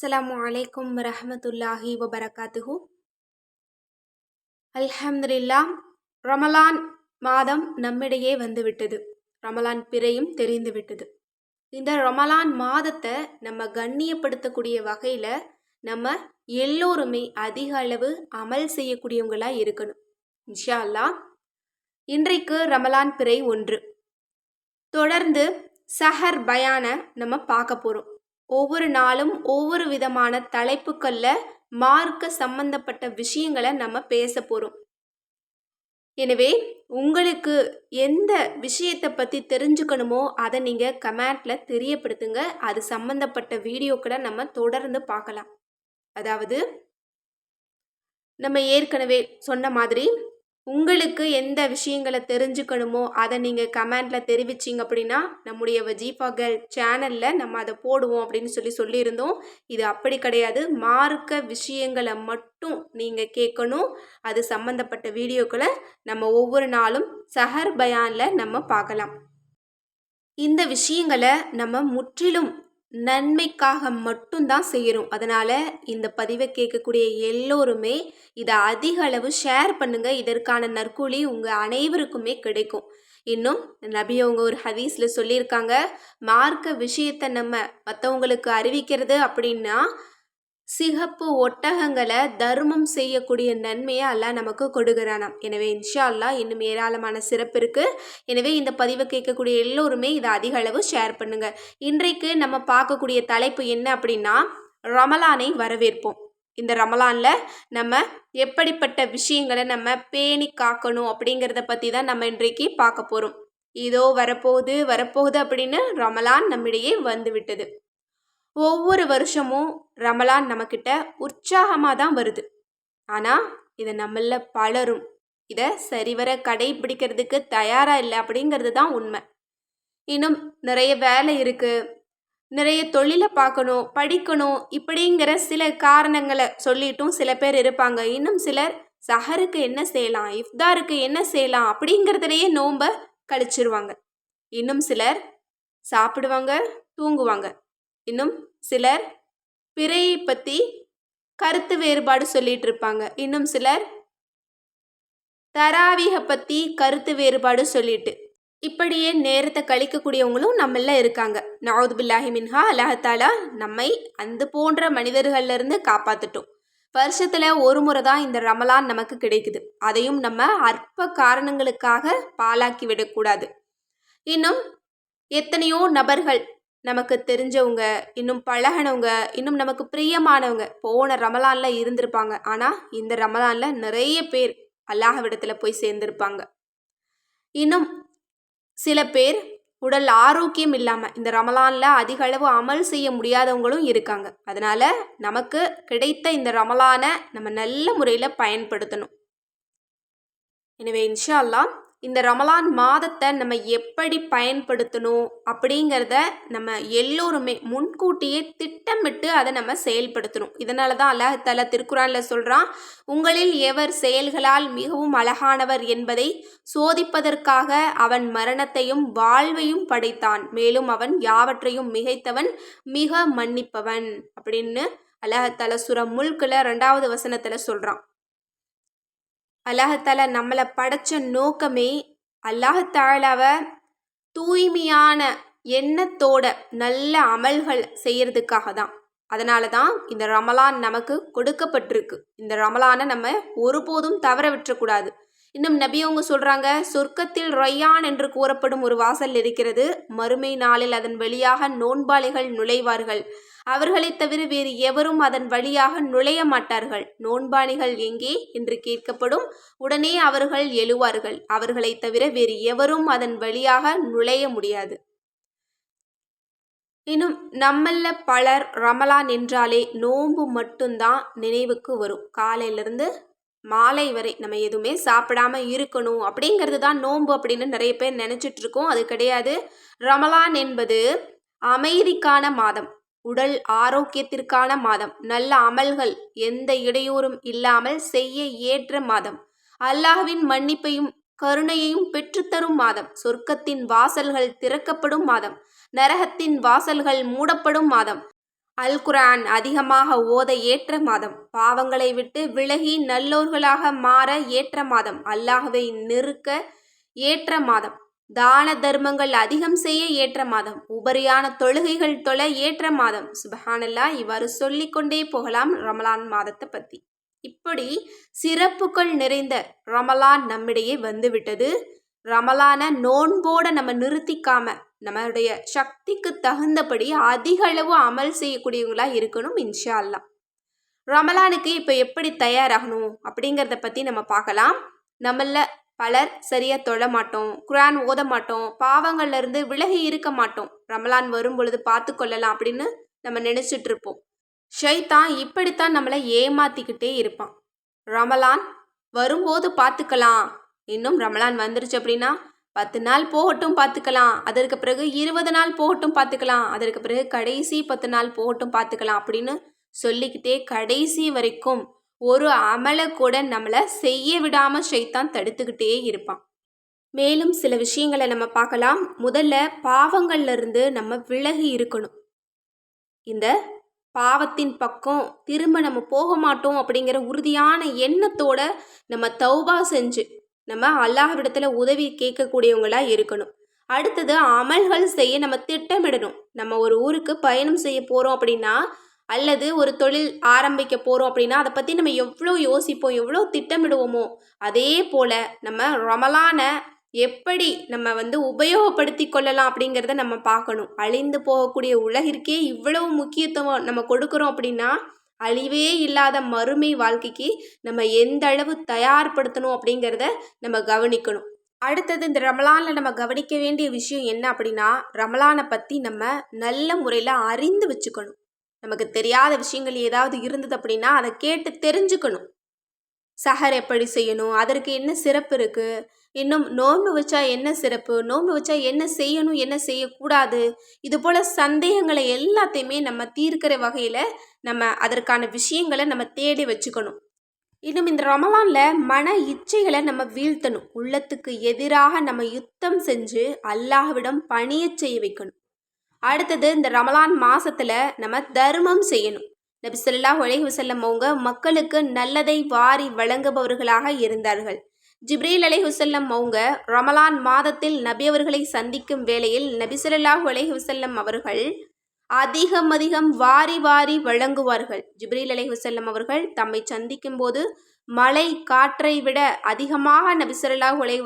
அஸ்லாம் அலைக்கும் ரஹமத்துல்லாஹி வபரகாத்துஹூ அல்ஹம்துல்லா ரமலான் மாதம் நம்மிடையே வந்துவிட்டது. ரமலான் பிறையும் தெரிந்துவிட்டது இந்த ரமலான் மாதத்தை நம்ம கண்ணியப்படுத்தக்கூடிய வகையில் நம்ம எல்லோருமே அதிக அளவு அமல் செய்யக்கூடியவங்களாக இருக்கணும். இன்ஷா அல்லாஹ் இன்றைக்கு ரமலான் பிறை ஒன்று. தொடர்ந்து சஹர் பயான நம்ம பார்க்க போகிறோம் ஒவ்வொரு நாளும் ஒவ்வொரு விதமான தலைப்புக்களில் மார்க்க சம்பந்தப்பட்ட விஷயங்களை நம்ம பேச போகிறோம் எனவே உங்களுக்கு எந்த விஷயத்தை பற்றி தெரிஞ்சுக்கணுமோ அதை நீங்கள் கமெண்ட்டில் தெரியப்படுத்துங்க. அது சம்மந்தப்பட்ட வீடியோக்களை நம்ம தொடர்ந்து பார்க்கலாம் அதாவது நம்ம ஏற்கனவே சொன்ன மாதிரி உங்களுக்கு எந்த விஷயங்களை தெரிஞ்சுக்கணுமோ அதை நீங்கள் கமெண்டில் தெரிவிச்சிங்க அப்படின்னா நம்முடைய வஜீஃபா கேர்ள் சேனலில் நம்ம அதை போடுவோம் அப்படின்னு சொல்லி சொல்லியிருந்தோம். இது அப்படி கிடையாது. மார்க்க விஷயங்களை மட்டும் நீங்கள் கேட்கணும். அது சம்மந்தப்பட்ட வீடியோக்களை நம்ம ஒவ்வொரு நாளும் சஹர் பயானில் நம்ம பார்க்கலாம். இந்த விஷயங்களை நம்ம முற்றிலும் நன்மைக்காக மட்டும்தான் செய்கிறோம் அதனால் இந்த பதிவை கேட்கக்கூடிய எல்லோருமே இதை அதிக அளவு ஷேர் பண்ணுங்கள் இதற்கான நற்கூலி உங்கள் அனைவருக்குமே கிடைக்கும். இன்னும் நபி அவங்க ஒரு ஹதீஸில் சொல்லியிருக்காங்க மார்க்க விஷயத்தை நம்ம மற்றவங்களுக்கு அறிவிக்கிறது அப்படின்னா சிகப்பு ஒட்டகங்களை தர்மம் செய்யக்கூடிய நன்மையை அல்லாஹ் நமக்கு கொடுக்குறானாம். எனவே இன்ஷா அல்லாஹ் இன்னும் ஏராளமான சிறப்பு இருக்குது எனவே இந்த பதிவை கேட்கக்கூடிய எல்லோருமே இதை அதிக அளவு ஷேர் பண்ணுங்கள் இன்றைக்கு நம்ம பார்க்கக்கூடிய தலைப்பு என்ன அப்படின்னா ரமலானை வரவேற்போம். இந்த ரமலானில் நம்ம எப்படிப்பட்ட விஷயங்களை நம்ம பேணி காக்கணும் அப்படிங்கிறத பற்றி தான் நம்ம இன்றைக்கு பார்க்க போகிறோம் இதோ வரப்போகுது வரப்போகுது அப்படின்னு ரமலான் நம்மிடையே வந்து விட்டது. ஒவ்வொரு வருஷமும் ரமலான் நம்மக்கிட்ட உற்சாகமாக தான் வருது. ஆனால் இதை நம்மள பலரும் இதை சரிவர கடைபிடிக்கிறதுக்கு தயாராக இல்லை அப்படிங்கிறது தான் உண்மை. இன்னும் நிறைய வேலை இருக்குது நிறைய தொழிலை பார்க்கணும் படிக்கணும் இப்படிங்கிற சில காரணங்களை சொல்லிட்டும் சில பேர் இருப்பாங்க. இன்னும் சிலர் சஹருக்கு என்ன செய்யலாம்? இஃப்தாருக்கு என்ன செய்யலாம்? அப்படிங்கிறதுலையே நோம்ப கழிச்சிருவாங்க. இன்னும் சிலர் சாப்பிடுவாங்க தூங்குவாங்க. இன்னும் சிலர் பிறையை பற்றி கருத்து வேறுபாடு சொல்லிட்டு இருப்பாங்க இன்னும் சிலர் தராவிக பற்றி கருத்து வேறுபாடு சொல்லிட்டு. இப்படியே நேரத்தை கழிக்கக்கூடியவங்களும் நம்மள இருக்காங்க. நவது பில்லாஹி மின்ஹா அல்லாஹாலா நம்மை அந்த போன்ற மனிதர்கள்லேருந்து காப்பாற்றிட்டோம் வருஷத்தில் ஒரு முறை தான் இந்த ரமலான் நமக்கு கிடைக்குது. அதையும் நம்ம அற்ப காரணங்களுக்காக பாலாக்கி விடக்கூடாது. இன்னும் எத்தனையோ நபர்கள் நமக்கு தெரிஞ்சவங்க இன்னும் பழகினவங்க இன்னும் நமக்கு பிரியமானவங்க போன ரமலானில் இருந்திருப்பாங்க. ஆனால் இந்த ரமலானில் நிறைய பேர் அல்லாஹவிடத்தில் போய் சேர்ந்திருப்பாங்க. இன்னும் சில பேர் உடல் ஆரோக்கியம் இல்லாமல் இந்த ரமலானில் அதிக அளவு அமல் செய்ய முடியாதவங்களும் இருக்காங்க. அதனால் நமக்கு கிடைத்த இந்த ரமலானை நம்ம நல்ல முறையில் பயன்படுத்தணும். எனவே இன்ஷா அல்லாம் இந்த ரமலான் மாதத்தை நம்ம எப்படி பயன்படுத்தணும் அப்படிங்கிறத நம்ம எல்லோருமே முன்கூட்டியே திட்டமிட்டு அதை நம்ம செயல்படுத்தணும். இதனால தான் அல்லாஹால திருக்குறானில் சொல்கிறான் உங்களில் எவர் செயல்களால் மிகவும் அழகானவர் என்பதை சோதிப்பதற்காக அவன் மரணத்தையும் வாழ்வையும் படைத்தான். மேலும் அவன் யாவற்றையும் மிகைத்தவன் மிக மன்னிப்பவன். அப்படின்னு அல்லாஹால சுர முல்கில் ரெண்டாவது வசனத்தில் சொல்கிறான் அல்லாஹால நம்மளை படைச்ச நோக்கமே அல்லாஹாலாவை தூய்மையான எண்ணத்தோட நல்ல அமல்கள் செய்யறதுக்காக தான் அதனால தான் இந்த ரமலான் நமக்கு கொடுக்கப்பட்டிருக்கு. இந்த ரமலானை நம்ம ஒருபோதும் தவற விட்டுறக்கூடாது. இன்னும் நபியவங்க சொல்கிறாங்க சொர்க்கத்தில் ரொய்யான் என்று கூறப்படும் ஒரு வாசல் இருக்கிறது. மறுமை நாளில் அதன் வழியாக நோன்பாளிகள் நுழைவார்கள். அவர்களைத் தவிர வேறு எவரும் அதன் வழியாக நுழைய மாட்டார்கள். நோன்பாணிகள் எங்கே என்று கேட்கப்படும். உடனே அவர்கள் எழுவார்கள். அவர்களைத் தவிர வேறு எவரும் அதன் வழியாக நுழைய முடியாது. இன்னும் நம்மள பலர் ரமலான் என்றாலே நோன்பு மட்டும்தான் நினைவுக்கு வரும். காலையிலிருந்து மாலை வரை நம்ம எதுவுமே சாப்பிடாம இருக்கணும். அப்படிங்கிறது தான் நோன்பு அப்படின்னு நிறைய பேர் நினச்சிட்டு இருக்கோம். அது கிடையாது. ரமலான் என்பது அமைதிக்கான மாதம். உடல் ஆரோக்கியத்திற்கான மாதம். நல்ல அமல்கள் எந்த இடையூறும் இல்லாமல் செய்ய ஏற்ற மாதம். அல்லாஹ்வின் மன்னிப்பையும் கருணையையும் பெற்றுத்தரும் மாதம். சொர்க்கத்தின் வாசல்கள் திறக்கப்படும் மாதம். நரகத்தின் வாசல்கள் மூடப்படும் மாதம். அல் குரான் அதிகமாக ஓத ஏற்ற மாதம். பாவங்களை விட்டு விலகி நல்லோர்களாக மாற ஏற்ற மாதம். அல்லாஹ்வை நெருக்க ஏற்ற மாதம். தான தர்மங்கள் அதிகம் செய்ய ஏற்ற மாதம். உபரியான தொழுகைகள் தொழ ஏற்ற மாதம். சுபஹானல்லா இவ்வாறு சொல்லிக்கொண்டே போகலாம் ரமலான் மாதத்தை பற்றி இப்படி சிறப்புகள் நிறைந்த ரமலான் நம்மிடையே வந்துவிட்டது. ரமலான நோன்போட நம்ம நிறுத்திக்காம நம்மளுடைய சக்திக்கு தகுந்தபடி அதிக அளவு அமல் செய்யக்கூடியவங்களா இருக்கணும் இன்ஷா அல்லா ரமலானுக்கு இப்போ எப்படி தயாராகணும் அப்படிங்கிறத பற்றி நம்ம பார்க்கலாம். நம்மள பலர் சரியாக தொழ மாட்டோம் குரான் ஓத மாட்டோம் பாவங்கள்லேருந்து விலகி இருக்க மாட்டோம். ரமலான் வரும் பொழுது பார்த்து கொள்ளலாம் அப்படின்னு நம்ம நினச்சிட்டு இருப்போம். ஷைத்தான் இப்படித்தான் நம்மளை ஏமாத்திக்கிட்டே இருப்பான். ரமலான் வரும்போது பார்த்துக்கலாம். இன்னும் ரமலான் வந்துருச்சு அப்படின்னா பத்து நாள் போகட்டும் பார்த்துக்கலாம். அதற்கு பிறகு இருபது நாள் போகட்டும் பார்த்துக்கலாம். அதற்கு பிறகு கடைசி பத்து நாள் போகட்டும் பார்த்துக்கலாம் அப்படின்னு சொல்லிக்கிட்டே கடைசி வரைக்கும் ஒரு அமலை கூட நம்மளை செய்ய விடாமல் ஷைத்தான் தடுத்துக்கிட்டே இருப்பான். மேலும் சில விஷயங்களை நம்ம பார்க்கலாம். முதல்ல பாவங்கள்லேருந்து நம்ம விலகி இருக்கணும். இந்த பாவத்தின் பக்கம் திரும்ப நம்ம போக மாட்டோம் அப்படிங்கிற உறுதியான எண்ணத்தோட நம்ம தௌபா செஞ்சு நம்ம அல்லாஹ்விடத்துல உதவி கேட்கக்கூடியவங்களாக இருக்கணும். அடுத்தது அமல்கள் செய்ய நம்ம திட்டமிடணும். நம்ம ஒரு ஊருக்கு பயணம் செய்ய போகிறோம் அப்படின்னா அல்லது ஒரு தொழில் ஆரம்பிக்க போகிறோம் அப்படின்னா அதை பற்றி நம்ம எவ்வளோ யோசிப்போம் எவ்வளோ திட்டமிடுவோமோ அதே போல் நம்ம ரமலானை எப்படி நம்ம வந்து உபயோகப்படுத்தி கொள்ளலாம் அப்படிங்கிறத நம்ம பார்க்கணும். அழிந்து போகக்கூடிய உலகிற்கே இவ்வளவு முக்கியத்துவம் நம்ம கொடுக்குறோம் அப்படின்னா அழிவே இல்லாத மறுமை வாழ்க்கைக்கு நம்ம எந்த அளவு தயார்படுத்தணும் அப்படிங்கிறத நம்ம கவனிக்கணும். அடுத்தது இந்த ரமலானில் நம்ம கவனிக்க வேண்டிய விஷயம் என்ன அப்படின்னா ரமலானை பற்றி நம்ம நல்ல முறையில் அறிந்து வச்சுக்கணும். நமக்கு தெரியாத விஷயங்கள் ஏதாவது இருந்தது அப்படின்னா அதை கேட்டு தெரிஞ்சுக்கணும். சஹர் எப்படி செய்யணும்? அதற்கு என்ன சிறப்பு இருக்குது இன்னும் நோன்பு வச்சா என்ன சிறப்பு? நோன்பு வச்சா என்ன செய்யணும்? என்ன செய்யக்கூடாது? இது போல் சந்தேகங்களை எல்லாத்தையுமே நம்ம தீர்க்கிற வகையில் நம்ம அதற்கான விஷயங்களை நம்ம தேடி வச்சுக்கணும். இன்னும் இந்த ரமலானில் மன இச்சைகளை நம்ம வீழ்த்தணும். உள்ளத்துக்கு எதிராக நம்ம யுத்தம் செஞ்சு அல்லாஹ்விடம் பணிய செய்ய வைக்கணும். அடுத்தது இந்த ரமலான் மாசத்துல நம்ம தர்மம் செய்யணும். நபி சொல்லா உழைவு வஸல்லம் அவங்க மக்களுக்கு நல்லதை வாரி வழங்குபவர்களாக இருந்தார்கள். ஜிப்ரீல் அலைஹி ஹுசல்லம் அவங்க ரமலான் மாதத்தில் நபி அவர்களை சந்திக்கும் வேளையில் நபிசல்லாஹு ஸல்லல்லாஹு ஹுசல்லம் அவர்கள் அதிகம் அதிகம் வாரி வாரி வழங்குவார்கள். ஜிப்ரீல் அலைஹி ஹுசல்லம் அவர்கள் தம்மை சந்திக்கும் போது மழை காற்றை விட அதிகமாக நபி ஸல்லல்லாஹு அலைஹி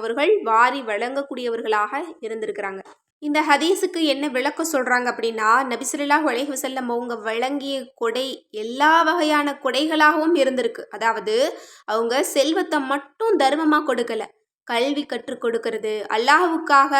அவர்கள் வாரி வழங்கக்கூடியவர்களாக இருந்திருக்கிறாங்க. இந்த ஹதீஸுக்கு என்ன விளக்கம் சொல்கிறாங்க அப்படின்னா நபிசுல்லா அலைஹி செல்லம் அவங்க வழங்கிய கொடை எல்லா வகையான கொடைகளாகவும் இருந்திருக்கு. அதாவது அவங்க செல்வத்தை மட்டும் தர்மமாக கொடுக்கல. கல்வி கற்றுக் கொடுக்கறது அல்லாஹுக்காக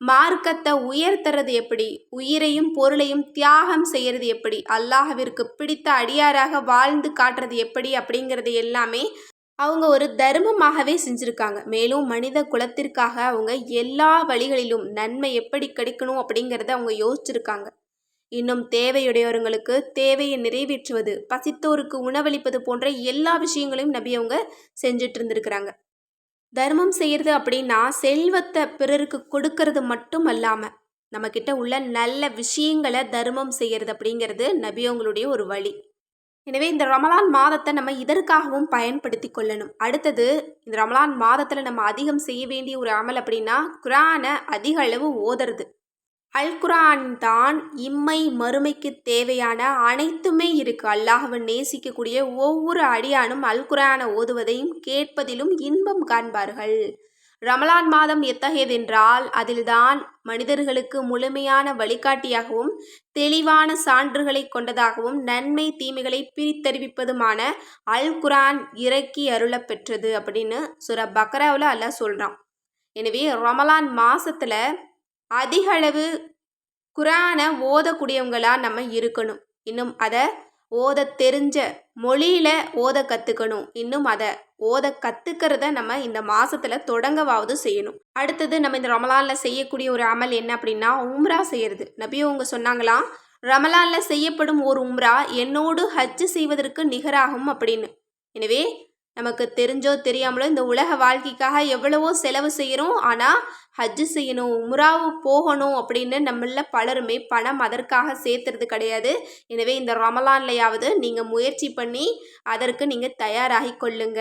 மார்க்கத்தை உயர்த்துறது எப்படி? உயிரையும் பொருளையும் தியாகம் செய்யறது எப்படி? அல்லாஹவிற்கு பிடித்த அடியாராக வாழ்ந்து காட்டுறது எப்படி அப்படிங்கிறது எல்லாமே அவங்க ஒரு தர்மமாகவே செஞ்சுருக்காங்க. மேலும் மனித குலத்திற்காக அவங்க எல்லா வழிகளிலும் நன்மை எப்படி கிடைக்கணும் அப்படிங்கிறத அவங்க யோசிச்சிருக்காங்க. இன்னும் தேவையுடையவர்களுக்கு தேவையை நிறைவேற்றுவது பசித்தோருக்கு உணவளிப்பது போன்ற எல்லா விஷயங்களையும் நபி அவங்க செஞ்சுட்டு இருந்திருக்கிறாங்க. தர்மம் செய்கிறது அப்படின்னா செல்வத்தை பிறருக்கு கொடுக்கறது மட்டும் அல்லாமல் நம்மக்கிட்ட உள்ள நல்ல விஷயங்களை தர்மம் செய்கிறது அப்படிங்கிறது நபியவங்களுடைய ஒரு வழி. எனவே இந்த ரமலான் மாதத்தை நம்ம இதற்காகவும் பயன்படுத்தி கொள்ளணும். அடுத்தது இந்த ரமலான் மாதத்தில் நம்ம அதிகம் செய்ய வேண்டிய ஒரு அமல் அப்படின்னா குரானை அதிக அளவு ஓதுறது. அல் குரான் தான் இம்மை மறுமைக்கு தேவையான அனைத்துமே இருக்கு. அல்லாஹ்வை நேசிக்கக்கூடிய ஒவ்வொரு அடியானும் அல்குரானை ஓதுவதையும் கேட்பதிலும் இன்பம் காண்பார்கள். ரமலான் மாதம் எத்தகையதென்றால் அதில்தான் மனிதர்களுக்கு முழுமையான வழிகாட்டியாகவும் தெளிவான சான்றுகளை கொண்டதாகவும் நன்மை தீமைகளை பிரித்தறிவிப்பதுமான அல் குரான் இறக்கி அருளப் பெற்றது அப்படின்னு சுர பக்ராவில் அல்லாஹ் சொல்கிறான் எனவே ரமலான் மாதத்தில் அதிகளவு குரானை ஓதக்கூடியவங்களாக நம்ம இருக்கணும். இன்னும் அதை ஓத தெரிஞ்ச மொழியில் ஓத கற்றுக்கணும் இன்னும் அதை ஓத கற்றுக்கிறத நம்ம இந்த மாதத்தில் தொடங்கவாவது செய்யணும். அடுத்தது நம்ம இந்த ரமலானில் செய்யக்கூடிய ஒரு அமல் என்ன அப்படின்னா உம்ரா செய்யறது. நபி அவங்க சொன்னாங்களாம் ரமலானில் செய்யப்படும் ஒரு உம்ரா என்னோடு ஹஜ்ஜு செய்வதற்கு நிகராகும் அப்படின்னு. எனவே நமக்கு தெரிஞ்சோ தெரியாமலோ இந்த உலக வாழ்க்கைக்காக எவ்வளவோ செலவு செய்கிறோம். ஆனால் ஹஜ்ஜு செய்யணும் உம்ராவு போகணும் அப்படின்னு நம்மள பலருமே பணம் அதற்காக சேர்த்துறது கிடையாது. எனவே இந்த ரமலான்லையாவது நீங்கள் முயற்சி பண்ணி அதற்கு நீங்கள் தயாராகி கொள்ளுங்க.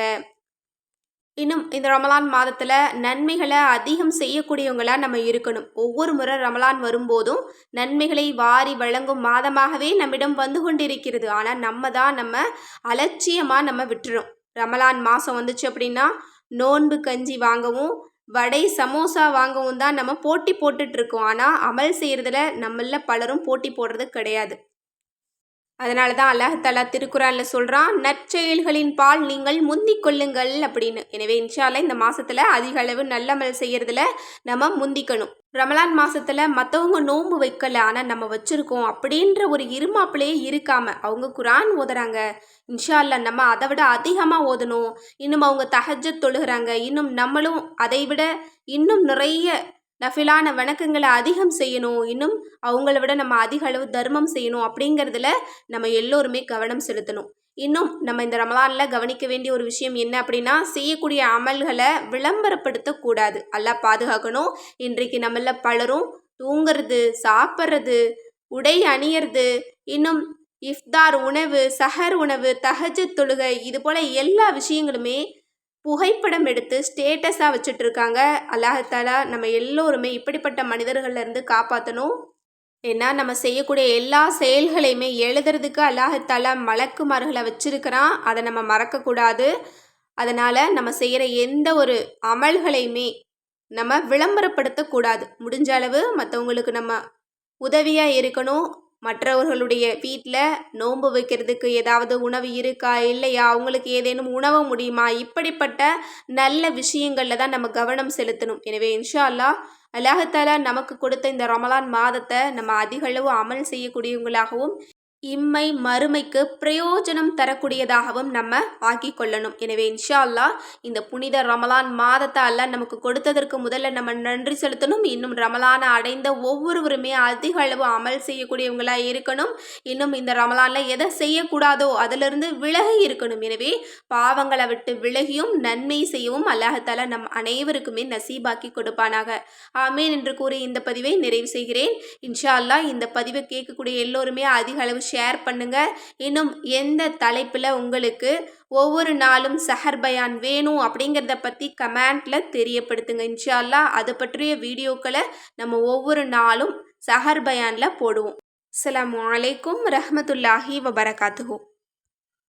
இன்னும் இந்த ரமலான் மாதத்தில் நன்மைகளை அதிகம் செய்யக்கூடியவங்களாக நம்ம இருக்கணும். ஒவ்வொரு முறை ரமலான் வரும்போதும் நன்மைகளை வாரி வழங்கும் மாதமாகவே நம்மிடம் வந்து கொண்டிருக்கிறது. ஆனால் நம்ம தான் நம்ம அலட்சியமாக நம்ம விட்டுறோம். ரமலான் மாதம் வந்துச்சு அப்படின்னா நோன்பு கஞ்சி வாங்கவும் வடை சமோசா வாங்கவும் தான் நம்ம போட்டி போட்டுட்ருக்கோம் ஆனால் அமல் செய்கிறதுல நம்மள பலரும் போட்டி போடுறது கிடையாது. அதனால தான் அல்லாஹாலா திருக்குறானில் சொல்கிறான் நற்செயல்களின் பால் நீங்கள் முந்திக் கொள்ளுங்கள் அப்படின்னு. எனவே இன்ஷால்ல இந்த மாதத்தில் அதிக அளவு நல்லமல் செய்கிறதுல நம்ம முந்திக்கணும். ரமலான் மாதத்தில் மற்றவங்க நோன்பு வைக்கலை ஆனால் நம்ம வச்சுருக்கோம் அப்படின்ற ஒரு இருமாப்பிலேயே இருக்காமல் அவங்க குரான் ஓதுறாங்க. இன்ஷா அல்லா நம்ம அதை விட அதிகமாக ஓதணும். இன்னும் அவங்க தகஜ தொழுகிறாங்க. இன்னும் நம்மளும் அதை விட இன்னும் நிறைய நஃபிலான வணக்கங்களை அதிகம் செய்யணும் இன்னும் அவங்கள விட நம்ம அதிக அளவு தர்மம் செய்யணும் அப்படிங்கிறதுல நம்ம எல்லோருமே கவனம் செலுத்தணும். இன்னும் நம்ம இந்த ரமலானில் கவனிக்க வேண்டிய ஒரு விஷயம் என்ன அப்படின்னா செய்யக்கூடிய அமல்களை விளம்பரப்படுத்தக்கூடாது. எல்லாம் பாதுகாக்கணும். இன்றைக்கு நம்மள பலரும் தூங்கிறது சாப்பிட்றது உடை அணியறது இன்னும் இஃப்தார் உணவு சஹர் உணவு தஹஜத் தொழுகை இது போல் எல்லா விஷயங்களுமே புகைப்படம் எடுத்து ஸ்டேட்டஸாக வச்சுட்ருக்காங்க. அல்லாஹாலா நம்ம எல்லோருமே இப்படிப்பட்ட மனிதர்கள்லேருந்து காப்பாற்றணும் ஏன்னா நம்ம செய்யக்கூடிய எல்லா செயல்களையுமே எழுதுறதுக்கு அல்லாஹத்தாலா மலக்குமார்களை வச்சுருக்கிறான். அதை நம்ம மறக்கக்கூடாது. அதனால் நம்ம செய்கிற எந்த ஒரு அமல்களையுமே நம்ம விளம்பரப்படுத்தக்கூடாது. முடிஞ்ச அளவு மற்றவங்களுக்கு நம்ம உதவியாக இருக்கணும். மற்றவர்களுடைய வீட்டில் நோன்பு வைக்கிறதுக்கு ஏதாவது உணவு இருக்கா இல்லையா? அவங்களுக்கு ஏதேனும் உணவ முடியுமா? இப்படிப்பட்ட நல்ல விஷயங்களில் தான் நம்ம கவனம் செலுத்தணும். எனவே இன்ஷா அல்லா அல்லாஹாலா நமக்கு கொடுத்த இந்த ரமலான் மாதத்தை நம்ம அதிகளவு அமல் செய்யக்கூடியவங்களாகவும் இம்மை மறுமைக்கு பிரயோஜனம் தரக்கூடியதாகவும் நம்ம ஆக்கி கொள்ளணும். எனவே இன்ஷா அல்லா இந்த புனித ரமலான் மாதத்தை அல்ல நமக்கு கொடுத்ததற்கு முதல்ல நம்ம நன்றி செலுத்தணும். இன்னும் ரமலானை அடைந்த ஒவ்வொருவருமே அதிக அளவு அமல் செய்யக்கூடியவங்களாக இருக்கணும். இன்னும் இந்த ரமலானில் எதை செய்யக்கூடாதோ அதிலிருந்து விலகி இருக்கணும். எனவே பாவங்களை விட்டு விலகியும் நன்மை செய்யவும் அல்லாஹால நம் அனைவருக்குமே நசீபாக்கி கொடுப்பானாக. ஆமேன் என்று கூறி இந்த பதிவை நிறைவு செய்கிறேன். இன்ஷா அல்லா இந்த பதிவை கேட்கக்கூடிய எல்லோருமே அதிக அளவு ஷேர் பண்ணுங்கள் இன்னும் எந்த தலைப்பில் உங்களுக்கு ஒவ்வொரு நாளும் சஹர் பயான் வேணும் அப்படிங்கிறத பற்றி கமெண்ட்டில் தெரியப்படுத்துங்க. இன்ஷால்லா அது பற்றிய வீடியோக்களை நம்ம ஒவ்வொரு நாளும் சஹர் பயானில் போடுவோம். அஸ்லாம் வலைக்கும் ரஹமத்துல்லாஹி வபரகாத்துஹூ.